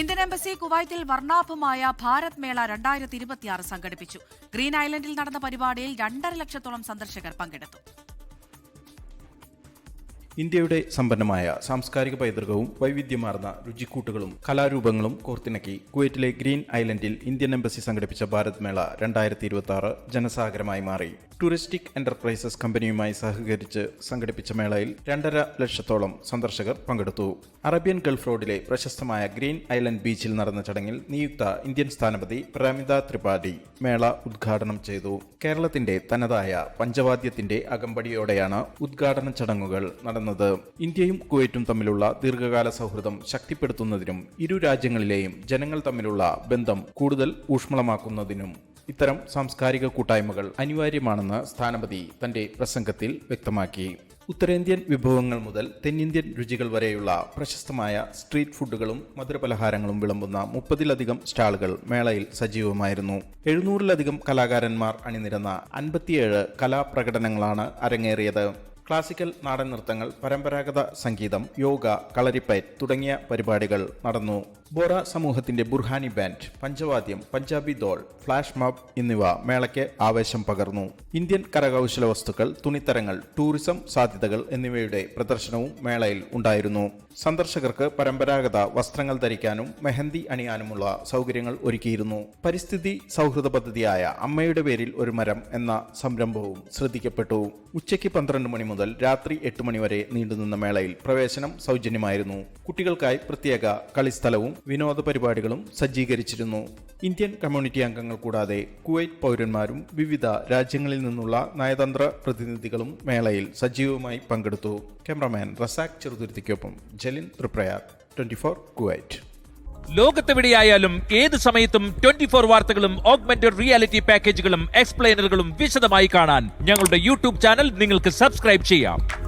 Indian embassy കുവൈത്തിൽ വർണാഭമായ ഭാരത് മേള രണ്ടായിരത്തി ഇരുപത്തിയാറ് സംഘടിപ്പിച്ചു. ഗ്രീൻ ഐലൻഡിൽ നടന്ന പരിപാടിയിൽ രണ്ടര ലക്ഷത്തോളം സന്ദർശകർ പങ്കെടുത്തു. ഇന്ത്യയുടെ സമ്പന്നമായ സാംസ്കാരിക പൈതൃകവും വൈവിധ്യമാർന്ന രുചിക്കൂട്ടുകളും കലാരൂപങ്ങളും കോർത്തിണക്കി കുവൈറ്റിലെ ഗ്രീൻ ഐലൻഡിൽ ഇന്ത്യൻ എംബസി സംഘടിപ്പിച്ച ഭാരത് മേള രണ്ടായിരത്തി ഇരുപത്തി ആറ് ജനസാഗരമായി മാറി. ടൂറിസ്റ്റിക് എന്റർപ്രൈസസ് കമ്പനിയുമായി സഹകരിച്ച് സംഘടിപ്പിച്ച മേളയിൽ രണ്ടര ലക്ഷത്തോളം സന്ദർശകർ പങ്കെടുത്തു. അറേബ്യൻ ഗൾഫ് റോഡിലെ പ്രശസ്തമായ ഗ്രീൻ ഐലൻഡ് ബീച്ചിൽ നടന്ന ചടങ്ങിൽ നിയുക്ത ഇന്ത്യൻ സ്ഥാനപതി പ്രമിത ത്രിപാഠി മേള ഉദ്ഘാടനം ചെയ്തു. കേരളത്തിന്റെ തനതായ പഞ്ചവാദ്യത്തിന്റെ അകമ്പടിയോടെയാണ് ഉദ്ഘാടന ചടങ്ങുകൾ നടന്നത്. ഇന്ത്യയും കുവൈറ്റും തമ്മിലുള്ള ദീർഘകാല സൗഹൃദം ശക്തിപ്പെടുത്തുന്നതിനും ഇരു രാജ്യങ്ങളിലെയും ജനങ്ങൾ തമ്മിലുള്ള ബന്ധം കൂടുതൽ ഊഷ്മളമാക്കുന്നതിനും ഇത്തരം സാംസ്കാരിക കൂട്ടായ്മകൾ അനിവാര്യമാണെന്ന് സ്ഥാനപതി തന്റെ പ്രസംഗത്തിൽ വ്യക്തമാക്കി. ഉത്തരേന്ത്യൻ വിഭവങ്ങൾ മുതൽ തെന്നിന്ത്യൻ രുചികൾ വരെയുള്ള പ്രശസ്തമായ സ്ട്രീറ്റ് ഫുഡുകളും മധുരപലഹാരങ്ങളും വിളമ്പുന്ന മുപ്പതിലധികം സ്റ്റാളുകൾ മേളയിൽ സജീവമായിരുന്നു. എഴുന്നൂറിലധികം കലാകാരന്മാർ അണിനിരന്ന അൻപത്തിയേഴ് കലാപ്രകടനങ്ങളാണ് അരങ്ങേറിയത്. ക്ലാസിക്കൽ നാടൻ നൃത്തങ്ങൾ പരമ്പരാഗത സംഗീതം യോഗ കളരിപ്പയറ്റ് തുടങ്ങിയ പരിപാടികൾ നടന്നു. ബോറ സമൂഹത്തിന്റെ ബുർഹാനി ബാൻഡ് പഞ്ചവാദ്യം പഞ്ചാബി ദോൾ ഫ്ലാഷ് മബ് എന്നിവ മേളയ്ക്ക് ആവേശം പകർന്നു. ഇന്ത്യൻ കരകൗശല വസ്തുക്കൾ തുണിത്തരങ്ങൾ ടൂറിസം സാധ്യതകൾ എന്നിവയുടെ പ്രദർശനവും മേളയിൽ ഉണ്ടായിരുന്നു. സന്ദർശകർക്ക് പരമ്പരാഗത വസ്ത്രങ്ങൾ ധരിക്കാനും മെഹന്തി അണിയാനുമുള്ള സൗകര്യങ്ങൾ ഒരുക്കിയിരുന്നു. പരിസ്ഥിതി സൗഹൃദ പദ്ധതിയായ അമ്മയുടെ പേരിൽ ഒരു മരം എന്ന സംരംഭവും ശ്രദ്ധിക്കപ്പെട്ടു. ഉച്ചയ്ക്ക് പന്ത്രണ്ട് മണി മുതൽ രാത്രി എട്ട് മണി വരെ നീണ്ടുനിന്ന മേളയിൽ പ്രവേശനം സൗജന്യമായിരുന്നു. കുട്ടികൾക്കായി പ്രത്യേക കളിസ്ഥലവും വിനോദ പരിപാടികളും സജ്ജീകരിച്ചിരുന്നു. ഇന്ത്യൻ കമ്മ്യൂണിറ്റി അംഗങ്ങൾ കൂടാതെ കുവൈറ്റ് പൗരന്മാരും വിവിധ രാജ്യങ്ങളിൽ നിന്നുള്ള നയതന്ത്ര പ്രതിനിധികളും മേളയിൽ സജീവമായി പങ്കെടുത്തു. Cameraman Razak ചെറുതുരുത്തിക്കൊപ്പം Jalin Triprayar. Twenty four Kuwait. ലോകത്തെവിടെയായാലും ഏത് സമയത്തും ട്വന്റി ഫോർ വാർത്തകളും ഓഗ്മെന്റഡ് റിയാലിറ്റി പാക്കേജുകളും എക്സ്പ്ലെയിനറുകളും വിശദമായി കാണാൻ ഞങ്ങളുടെ യൂട്യൂബ് ചാനൽ നിങ്ങൾക്ക് സബ്സ്ക്രൈബ് ചെയ്യാം.